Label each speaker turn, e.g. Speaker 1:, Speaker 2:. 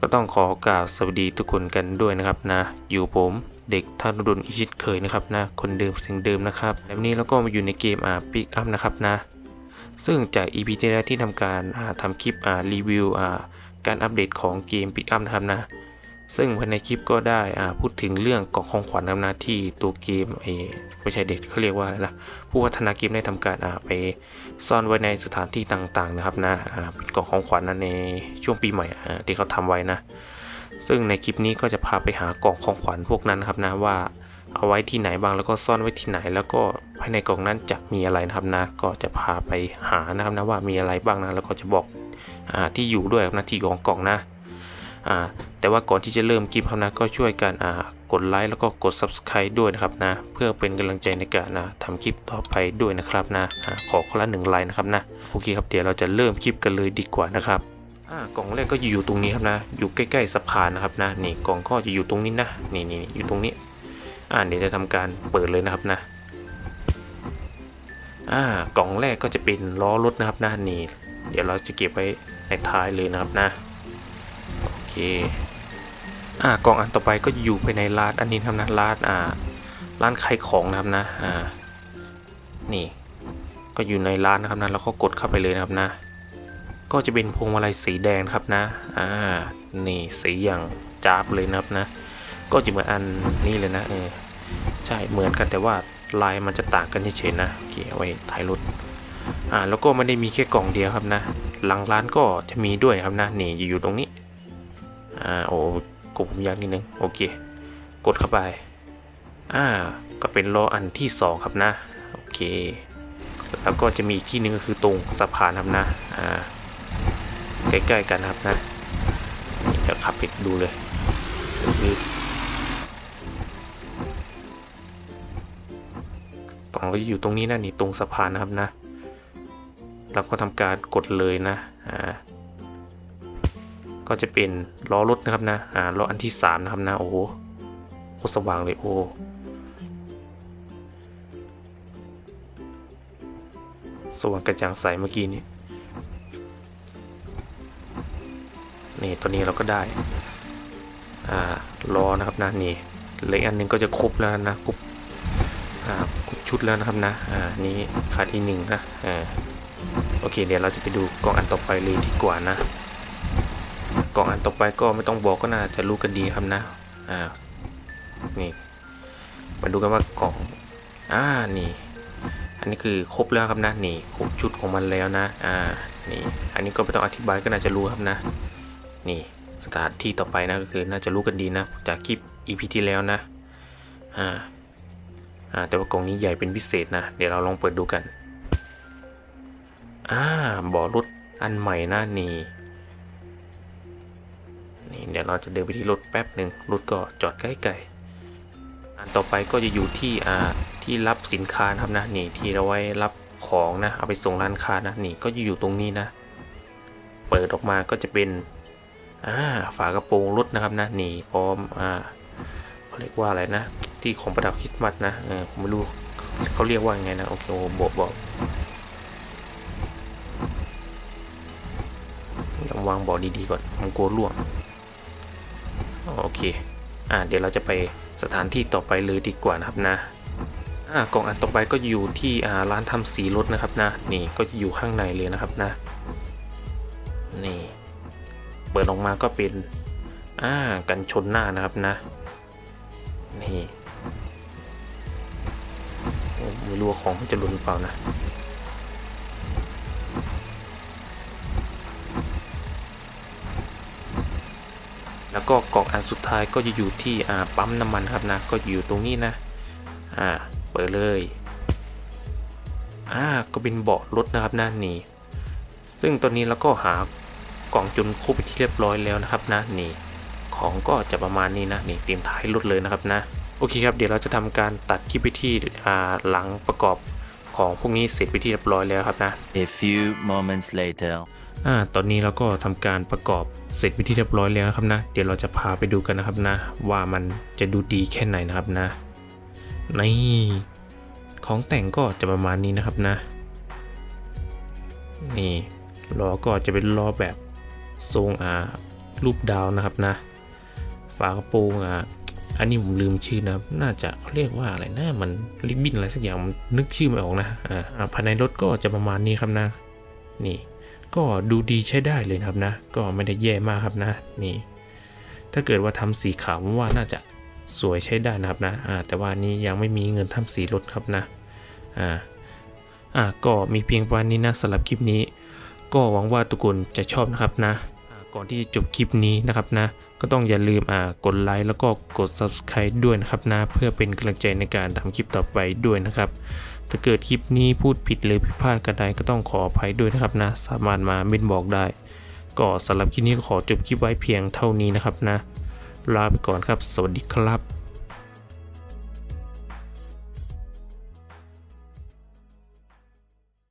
Speaker 1: ก็ต้องขอกล่าวสวัสดีทุกคนกันด้วยนะครับนะ อยู่ผมเด็กท่านรุนอิชิตเคยนะครับนะ คนเดิมเสียงเดิมนะครับและวันนี้เราก็มาอยู่ในเกมอ่าปิกอัพนะครับนะ ซึ่งจาก EP ที่แล้วที่ทำการอ่าทำคลิปอ่ารีวิวอ่าการอัปเดตของเกมปิกอัพนะครับนะ ซึ่งภายในคลิปก็ได้อ่าพูดถึงเรื่องกล่องของขวัญนะครับนะที่ตัวเกมเออไม่ใช่เด็กเขาเรียกว่าอะไรนะผู้พัฒนาเกมได้ทำการอ่าไปซ่อนไว้ในสถานที่ต่างๆนะครับนะเป็นกล่องของขวัญนะในช่วงปีใหม่อ่าที่เขาทำไว้นะ ซึ่งในคลิปนี้ก็จะพาไปหากล่องของขวัญพวกนั้นนครับนะว่าเอาไว้ที่ไหนบ้างแล้วก็ซ่อนไว้ที่ไหน แล้วก็ภายในกล่องนั้นจะมีอะไรนะครับนะ ก็จะพาไปหานะครับนะว่ามีอะไรบ้างนะแล้วก็จะบอกอาที่อยู่ด้วยนะที่ของกล่องนะ แต่ว่าก่อนที่จะเริ่มคลิปครับนะก็ช่วยกันกดไลค์แล้วก็กด subscribe ด้วยนะครับนะเพื่อเป็นกำลังใจในการนะทำคลิปต่อไปด้วยนะครับนะอาขอคนละหนึ่งไลค์นะครับนะโอเคครับเดี๋ยวเราจะเริ่มคลิปกันเลยดีกว่านะครับอ่ากล่องแรกก็อยู่ตรงนี้ครับนะ อยู่ใกล้ๆสะพานนะครับนะนี่กล่องก็จะอยู่ตรงนี้นะนี่นี่อยู่ตรงนี้อ่าเดี๋ยวจะทำการเปิดเลยนะครับนะอ่ากล่องแรกก็จะเป็นล้อรถนะครับนะนี่เดี๋ยวเราจะเก็บไว้ในท้ายเลยนะครับนะ อเคอ่ากล่องอันต่อไปก็อยู่ภายในร้านอันนี้ครับนะร้านอ่าร้านขายของนะครับนะอ่านี่ก็อยู่ในร้านนะครับนะแล้วก็กดเข้าไปเลยนะครับนะ ก็จะเป็นพวงมาลัยสีแดงครับนะอ่านี่สีอย่างจ้าบเลยนะครับนะ ก็จะเหมือนอันนี้เลยนะเออใช่เหมือนกันแต่ว่าลายมันจะต่างกันเฉยๆนะโอเคเอาไว้ถ่ายรถอ่าแล้วก็ไม่ได้มีแค่กล่องเดียวครับนะ หลังร้านก็จะมีด้วยครับนะนี่อยู่ตรงนี้ อ่าโอ้กดผมยากนิดนึงโอเค กดเข้าไปอ่าก็เป็นล้ออันที่สองครับนะโอเคแล้วก็จะมีอีกที่หนึงก็คือตรงสะพานครับนะอ่าใกล้ๆกันครับนะนี่จะขับไปดูเลยนี่กล่องก็อยู่ตรงนี้นะนี่ตรงสะพานนะครับนะ เราก็ทำการกดเลยนะอ่า ก็จะเป็นล้อรถนะครับนะอ่าล้ออันที่สามนะครับนะโอ้โหโคตรสว่างเลยโอ้สว่างกระจ่างใสเมื่อกี้นี้นี่ตอนนี้เราก็ได้อ่าล้อนะครับนะนี่เล็กอันหนึงก็จะครบแล้วนะครบอ่าครบชุดแล้วนะครับนะอ่านี้ขาดอีกหนึ่งนะอ่าโอเคเดี๋ยวเราจะไปดูกล่องอันต่อไปเลยดีกว่านะ กล่องอันต่อไปก็ไม่ต้องบอกก็น่าจะรู้กันดีครับนะ อ่า นี่ มาดูกันว่ากล่อง อ่า นี่ อันนี้คือครบแล้วครับนะ นี่ ครบชุดของมันแล้วนะ อ่า นี่ อันนี้ก็ไม่ต้องอธิบายก็น่าจะรู้ครับนะ นี่ สถานที่ต่อไปนะก็คือน่าจะรู้กันดีนะ จากคลิป EP ที่แล้วนะ อ่า อ่า แต่ว่ากล่องนี้ใหญ่เป็นพิเศษนะ เดี๋ยวเราลองเปิดดูกัน อ่าบ่อรถอันใหม่นะนี่ นี่เดี๋ยวเราจะเดินไปที่รถแป๊บหนึ่งรถก็จอดใกล้ๆอันต่อไปก็จะอยู่ที่อ่าที่รับสินค้านะครับนะนี่ที่เราไว้รับของนะเอาไปส่งร้านค้านะนี่ก็จะอยู่ตรงนี้นะ เปิดออกมาก็จะเป็นอ่าฝากระโปรงรถนะครับนะนี่พร้อมอ่าเขาเรียกว่าอะไรนะ ที่ของประดับคริสต์มาสนะเออผมไม่รู้เขาเรียกว่าไงนะโอเคโอ้บอกบอกยังวางบอกดีๆก่อนผมกลัวล่วง โอเค อ่า เดี๋ยวเราจะไปสถานที่ต่อไปเลยดีกว่านะครับนะ อ่ากล่องอันต่อไปก็อยู่ที่อ่าร้านทำสีรถนะครับนะ นี่ก็จะอยู่ข้างในเลยนะครับนะ นี่ เปิดออกมาก็เป็น อ่า กันชนหน้านะครับนะ นี่ไม่รู้ว่าของมันจะหลุนหรือเปล่านะ แล้วก็กล่องอันสุดท้ายก็จะอยู่ที่ปั๊มน้ำมันครับนะ ก็อยู่ตรงนี้นะ อ่า เปิดเลย อ่า ก็เป็นเบาะรถนะครับนะนี่ ซึ่งตอนนี้เราก็หากล่องจนครบไปที่เรียบร้อยแล้วนะครับนะนี่ ของก็จะประมาณนี้นะนี่เตรียมท้ายรถเลยนะครับนะ โอเคครับ เดี๋ยวเราจะทำการตัดคลิปไปที่หลังประกอบ ของพวกนี้เสร็จไปที่เรียบร้อยแล้วครับนะ
Speaker 2: A few moments later.
Speaker 1: อ่าตอนนี้เราก็ทำการประกอบเสร็จไปที่เรียบร้อยแล้วนะครับนะ เดี๋ยวเราจะพาไปดูกันนะครับนะ ว่ามันจะดูดีแค่ไหนนะครับนะนี่ของแต่งก็จะประมาณนี้นะครับนะ นี่ล้อก็จะเป็นล้อแบบทรงอ่ารูปดาวนะครับนะ ฝากระโปรงอะ อันนี้ผมลืมชื่อนะครับน่าจะเขาเรียกว่าอะไรนะ มันริบบินอะไรสักอย่างนึกชื่อไม่ออกนะอ่าภายในรถก็จะประมาณนี้ครับนะ นี่ ก็ดูดีใช้ได้เลยครับนะ ก็ไม่ได้แย่มากครับนะ นี่ ถ้าเกิดว่าทำสีขาวผมว่าน่าจะสวยใช้ได้นะครับนะอ่าแต่ว่านี้ยังไม่มีเงินทำสีรถครับนะ อ่า อ่า ก็มีเพียงประมาณนี้นะสำหรับคลิปนี้ ก็หวังว่าทุกคนจะชอบนะครับนะ ก่อนที่จะจบคลิปนี้นะครับนะ ก็ต้องอย่าลืมอ่ากดไลค์แล้วก็กด subscribe ด้วยนะครับนะ เพื่อเป็นกำลังใจในการทำคลิปต่อไปด้วยนะครับ ถ้าเกิดคลิปนี้พูดผิดหรือผิดพลาดกระใดก็ต้องขออภัยด้วยนะครับนะ สามารถมาเมนบอกได้ ก็สำหรับคลิปนี้ขอจบคลิปไว้เพียงเท่านี้นะครับนะ ลาไปก่อนครับ สวัสดีครับ